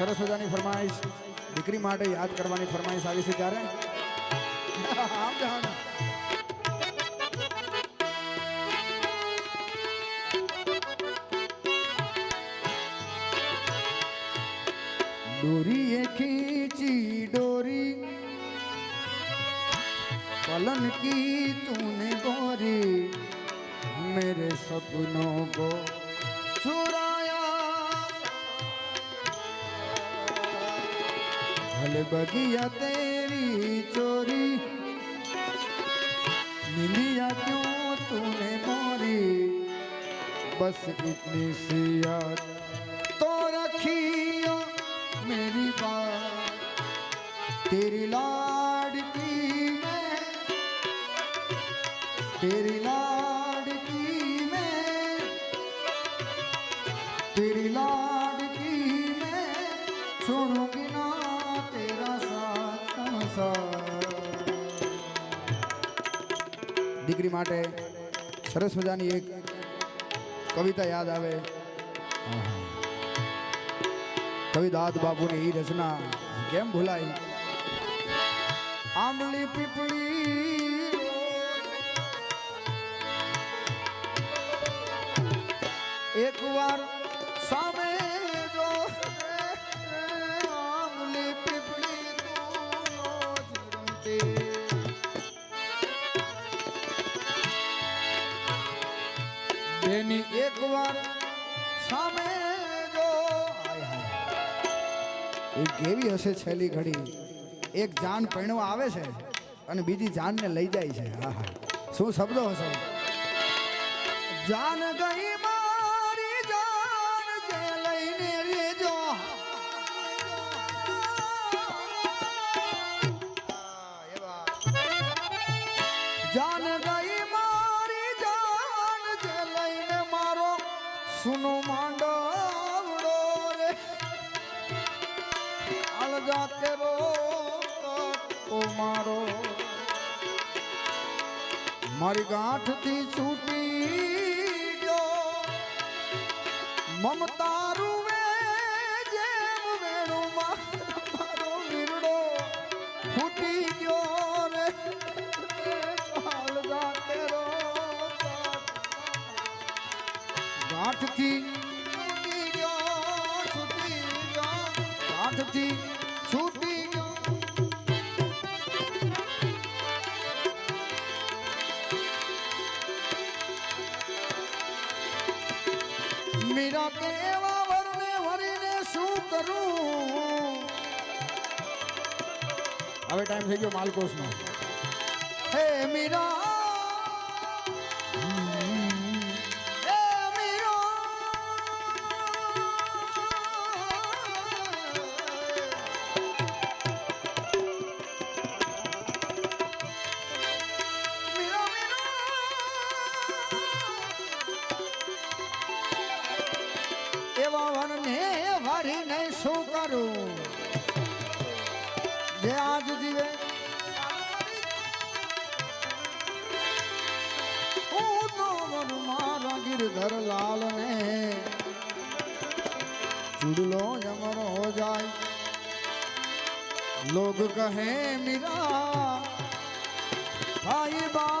સરસ મજાની ફરમાઈશ દીકરી માટે યાદ કરવાની ફરમાઈશ આવી છે ત્યારે આમ જાણ डोरी खींची डोरी पलन की तूने गोरी मेरे सपनों को चुराया भले बगिया तेरी चोरी मिलिया क्यों तूने मोरी बस इतनी सी याद तो रखियो मेरी बात तेरी लाडकी मैं तेरी लाडकी मैं तेरी लाडकी मैं छोड़ूंगी ना દીકરી માટે સરસ મજાની એક કવિતા યાદ આવે આહા. કવિ દાદ બાપુની એ રચના કેમ ભૂલાય આંબલી પીપળી એક વાર સામે બેની એક વાર સામે જો. એ કેવી હશે છેલ્લી ઘડી? એક જાન પૈણવા આવે છે અને બીજી જાનને લઈ જાય છે. હા હા. શું શબ્દો હશે? જાન ગઈ મારી ગાંઠથી છૂટી ગયો. મમતા રૂવે જેમ વેણુમાં મારો વીરડો ફૂટી ગયો રે. ગાંઠથી છૂટી ગયો છૂટી ગયો. ગાંઠથી છૂટી હવે ટાઈમ થઈ ગયો માલકોસનો. હે મીરા! શું કરું જે આજ જીવે. મારા ગિરધર લાલને ચૂડલો અમર હો જાય. લોગ કહે મીરા, ભાઈ બાવરી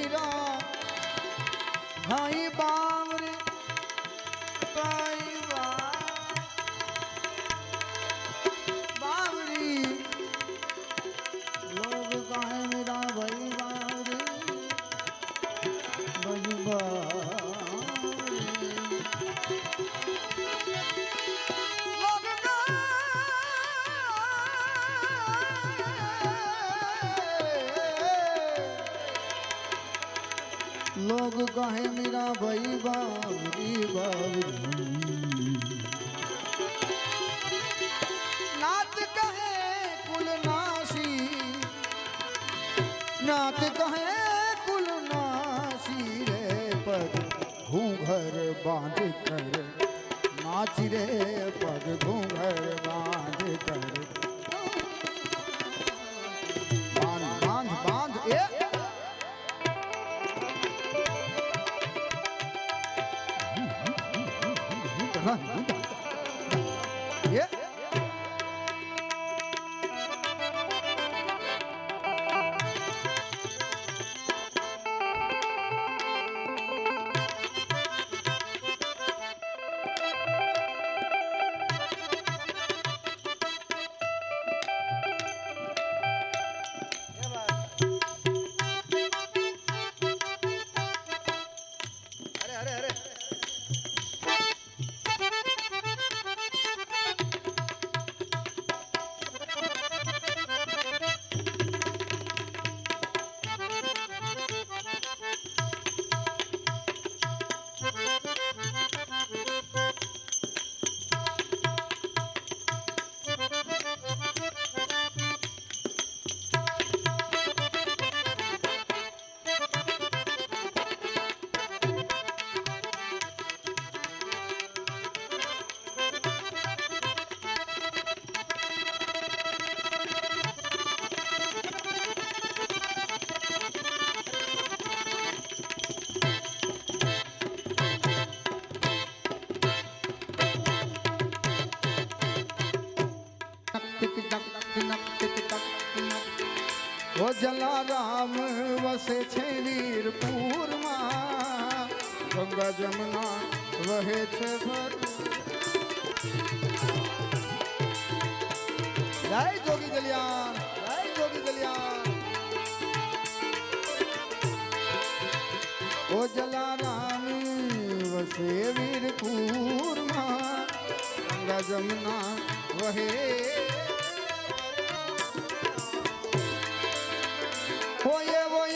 लोग कहे मेरा भाई बाबरी बाबरी नाथ कहे कुल नासी नाथ कहे कुल नासी रे पग घूंघर बांध कर नाच रे पग घूंघर बांध कर 那你们两个？ઓ જલારામ વસે છે વીરપુરમાં, ગંગા જમના વહે છે ભર જય જોગી જલિયાન જય જોગી જલિયાન ઓ જલારામ વસે વીરપુરમાં, ગંગા જમના વહે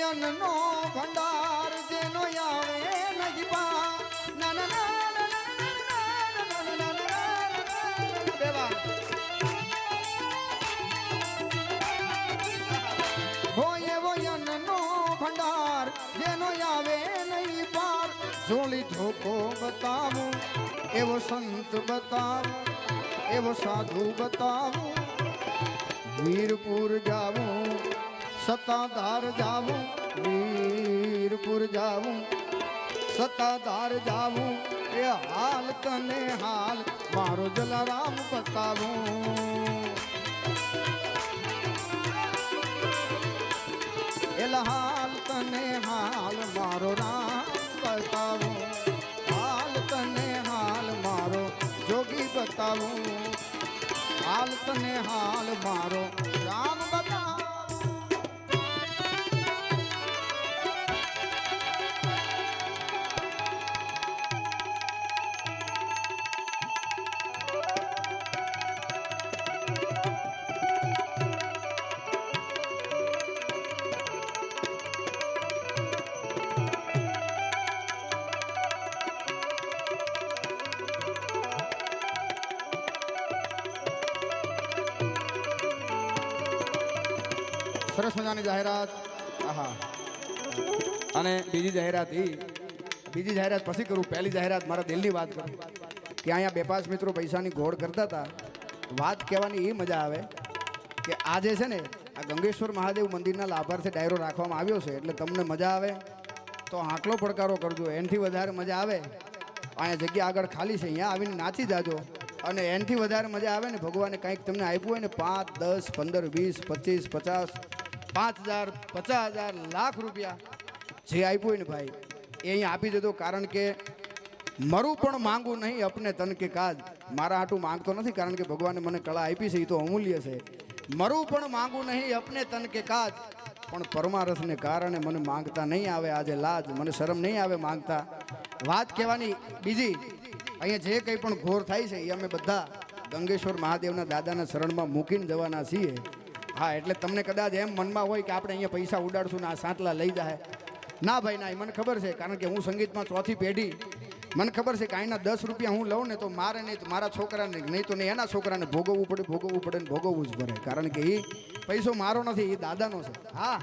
નયનનો ભંડાર જેનો આવે નહીં પા ના ના ના બેવા હોય એવો યનનો ભંડાર જેનો આવે નહીં પાર ઝોલી ધોકો બતાવું એવો સંત બતાવું એવો સાધુ બતાવું વીરપુર જાવું સત્તાધાર જાવું, વીરપુર જાવું. સત્તાધાર જાવું, એ હાલ તને હાલ, મારો જલારામ બતાવું એલા હાલ તને હાલ, મારો રામ બતાવું હાલ તને હાલ, મારો જોગી બતાવું હાલ તને હાલ, મારો સરસ મજાની જાહેરાત. આહા. અને બીજી જાહેરાત એ બીજી જાહેરાત પછી કરું. પહેલી જાહેરાત મારા દિલની વાત કરું. કે અહીંયા બે પાંચ મિત્રો પૈસાની ઘોડ કરતા હતા. વાત કહેવાની એ મજા આવે કે આજે છે ને આ ગંગેશ્વર મહાદેવ મંદિરના લાભાર્થે ડાયરો રાખવામાં આવ્યો છે. એટલે તમને મજા આવે. તો આંકલો પડકારો કરજો. એનાથી વધારે મજા આવે. અહીંયા જગ્યા આગળ ખાલી છે. અહીંયા આવીને નાચી જાજો. અને એનાથી વધારે મજા આવે ને ભગવાને કંઈક તમને આપ્યું હોય ને પાંચ, દસ, પંદર, વીસ, પચીસ, પચાસ પાંચ હજાર, પચાસ હજાર, લાખ રૂપિયા જે આપ્યું ને ભાઈ, એ અહીંયા આપી દેજો કારણ કે મરું પણ માંગું નહીં અપને તન કે કાજ. મારા હાટું માંગતો નથી કારણ કે ભગવાને મને કળા આપી છે એ તો અમૂલ્ય છે. મરું પણ માંગું નહીં અપને તન કે કાજ. પણ પરમારસને કારણે મને માંગતા નહીં આવે, આજે લાજ, મને શરમ નહીં આવે માંગતા. વાત કહેવાની બીજી, અહીંયા જે કંઈ પણ ઘોર થાય છે, એ અમે બધા ગંગેશ્વર મહાદેવના દાદાના શરણમાં મૂકીને જવાના છીએ. હા, એટલે તમને કદાચ એમ મનમાં હોય કે આપણે અહીંયા પૈસા ઉડાડશું ને આ સાંતલા લઈ જાય ના ભાઈ, ના, એ મને ખબર છે, કારણ કે હું સંગીતમાં ચોથી પેઢી. મને ખબર છે કે અહીંના દસ રૂપિયા હું લઉં ને તો મારે નહીં મારા છોકરાને નહીં તો નહીં, એના છોકરાને ભોગવવું પડે ભોગવવું પડે ને ભોગવવું જ પડે. કારણ કે એ પૈસો મારો નથી એ દાદાનો છે. હા,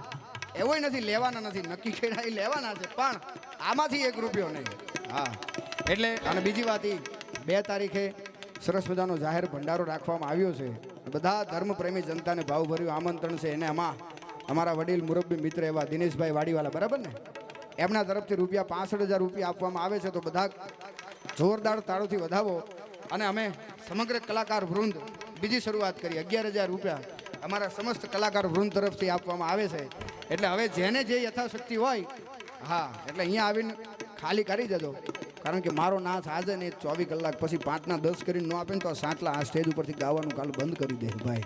એવો નથી, લેવાના નથી, નક્કી કર્યા એ લેવાના છે, પણ આમાંથી એક રૂપિયો નહીં. હા, એટલે, અને બીજી વાત એ બે તારીખે સરસ મજાનો જાહેર ભંડારો રાખવામાં આવ્યો છે. બધા ધર્મપ્રેમી જનતાને ભાવભર્યું આમંત્રણ છે એને આમાં અમારા વડીલ મુરબ્બી મિત્ર એવા દિનેશભાઈ વાડીવાલા, બરાબર ને? એમના તરફથી રૂપિયા પાસઠ હજાર રૂપિયા આપવામાં આવે છે, તો બધા જોરદાર તાળોથી વધાવો. અને અમે સમગ્ર કલાકાર વૃંદ, બીજી શરૂઆત કરી, અગિયાર હજાર રૂપિયા અમારા સમસ્ત કલાકાર વૃંદ તરફથી આપવામાં આવે છે. એટલે હવે જેને જે યથાશક્તિ હોય, હા, એટલે અહીંયા આવીને ખાલી કરી દેજો. કારણ કે મારો નાથ આજે ને ચોવીસ કલાક પછી પાંચના દસ કરીને ન આપે ને તો આ સાંટલા આ સ્ટેજ ઉપરથી ગાવાનું કાલ બંધ કરી દે ભાઈ.